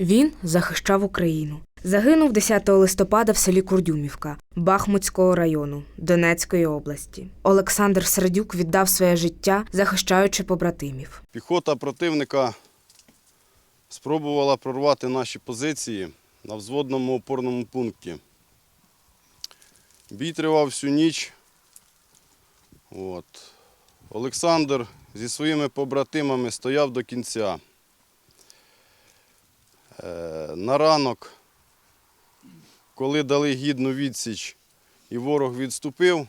Він захищав Україну. Загинув 10 листопада в селі Курдюмівка Бахмутського району Донецької області. Олександр Сердюк віддав своє життя, захищаючи побратимів. Піхота противника спробувала прорвати наші позиції на взводному опорному пункті. Бій тривав всю ніч. От. Олександр зі своїми побратимами стояв до кінця. Е, на ранок, коли дали гідну відсіч і ворог відступив,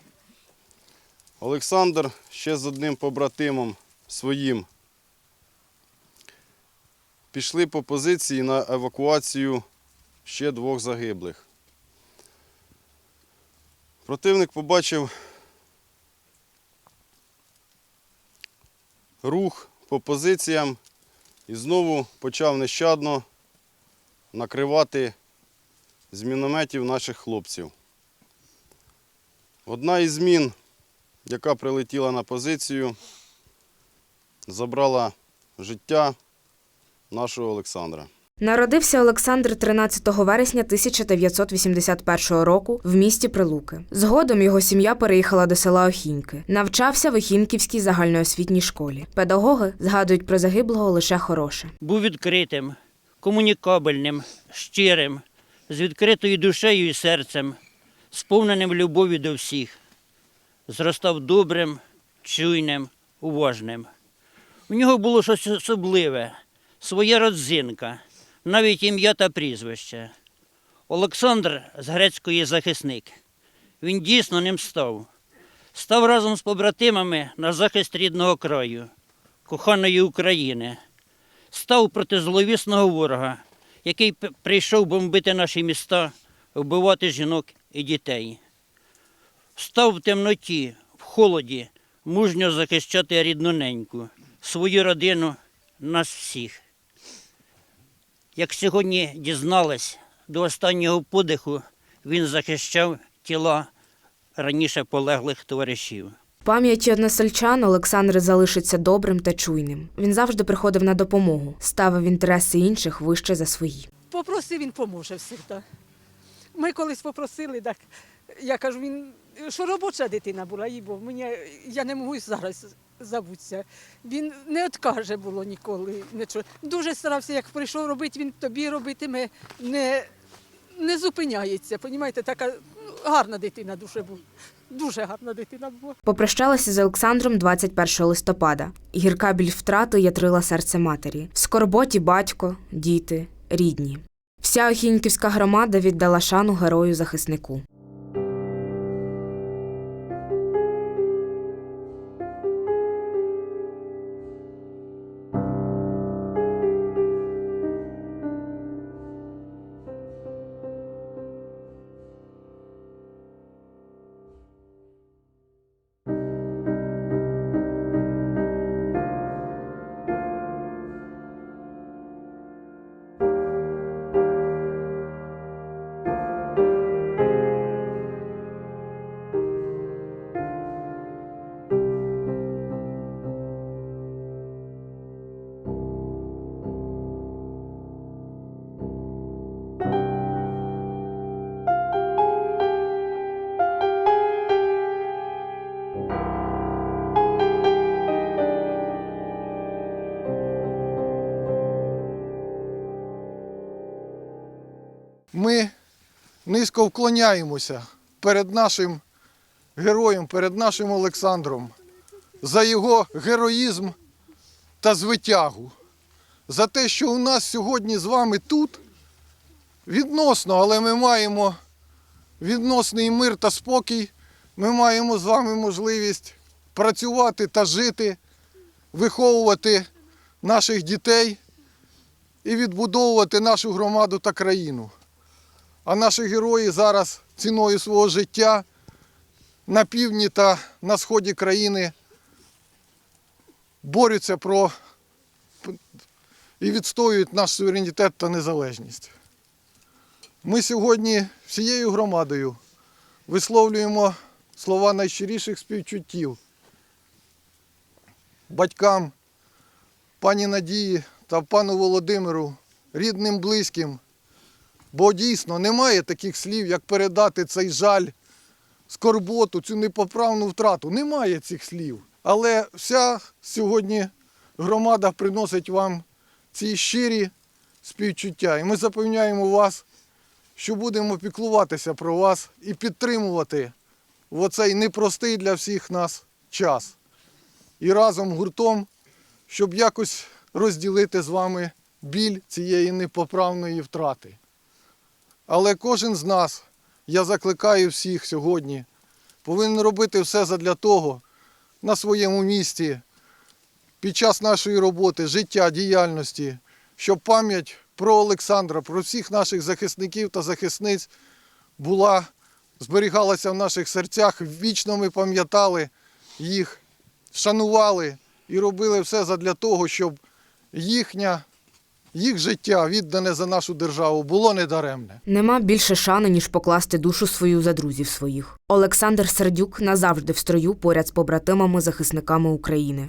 Олександр ще з одним побратимом своїм пішли по позиції на евакуацію ще двох загиблих. Противник побачив рух по позиціям і знову почав нещадно накривати з мінометів наших хлопців. Одна із мін, яка прилетіла на позицію, забрала життя нашого Олександра. Народився Олександр 13 вересня 1981 року в місті Прилуки. Згодом його сім'я переїхала до села Охіньки. Навчався в Охінківській загальноосвітній школі. Педагоги згадують про загиблого лише хороше. був відкритим, комунікабельним, щирим, з відкритою душею і серцем, сповненим любові до всіх. Зростав добрим, чуйним, уважним. У нього було щось особливе, своя родзинка, навіть ім'я та прізвище. Олександр з грецької захисник. Він дійсно ним став. Став разом з побратимами на захист рідного краю, коханої України став проти зловісного ворога, який прийшов бомбити наші міста, вбивати жінок і дітей. Став в темноті, в холоді, мужньо захищати рідну неньку, свою родину, нас всіх. Як сьогодні дізнались, до останнього подиху він захищав тіла раніше полеглих товаришів. Пам'яті односельчан Олександр залишиться добрим та чуйним. Він завжди приходив на допомогу, ставив інтереси інших вище за свої. Попроси, він поможе завжди. Ми колись попросили, так я кажу, він що робоча дитина була, їй бо мені я не можу зараз забутися. Він не відкаже було ніколи. Нічого. Дуже старався, як прийшов робити, він тобі робитиме, не, не зупиняється. Понімаєте, така гарна дитина дуже була. Дуже гарна дитина була. Попрощалася з Олександром 21 листопада. Гірка біль втрати ятрила серце матері. В скорботі батько, діти, рідні. Вся Охіньківська громада віддала шану герою захиснику. Ми низько вклоняємося перед нашим героєм, перед нашим Олександром за його героїзм та звитягу, за те, що у нас сьогодні з вами тут відносно, але ми маємо відносний мир та спокій. Ми маємо з вами можливість працювати та жити, виховувати наших дітей і відбудовувати нашу громаду та країну. А наші герої зараз ціною свого життя на півдні та на сході країни борються про і відстоюють наш суверенітет та незалежність. Ми сьогодні всією громадою висловлюємо слова найщиріших співчуттів батькам пані Надії та пану Володимиру рідним, близьким. Бо дійсно немає таких слів, як передати цей жаль, скорботу, цю непоправну втрату. Немає цих слів. Але вся сьогодні громада приносить вам ці щирі співчуття. І ми запевняємо вас, що будемо піклуватися про вас і підтримувати в оцей непростий для всіх нас час. І разом гуртом, щоб якось розділити з вами біль цієї непоправної втрати. Але кожен з нас, я закликаю всіх сьогодні, повинен робити все задля того на своєму місці, під час нашої роботи, життя, діяльності, щоб пам'ять про Олександра, про всіх наших захисників та захисниць була, зберігалася в наших серцях. Вічно ми пам'ятали їх, шанували і робили все задля того, щоб їхня, їх життя, віддане за нашу державу, було недаремне. Нема більше шани, ніж покласти душу свою за друзів своїх. Олександр Сердюк назавжди в строю поряд з побратимами захисниками України.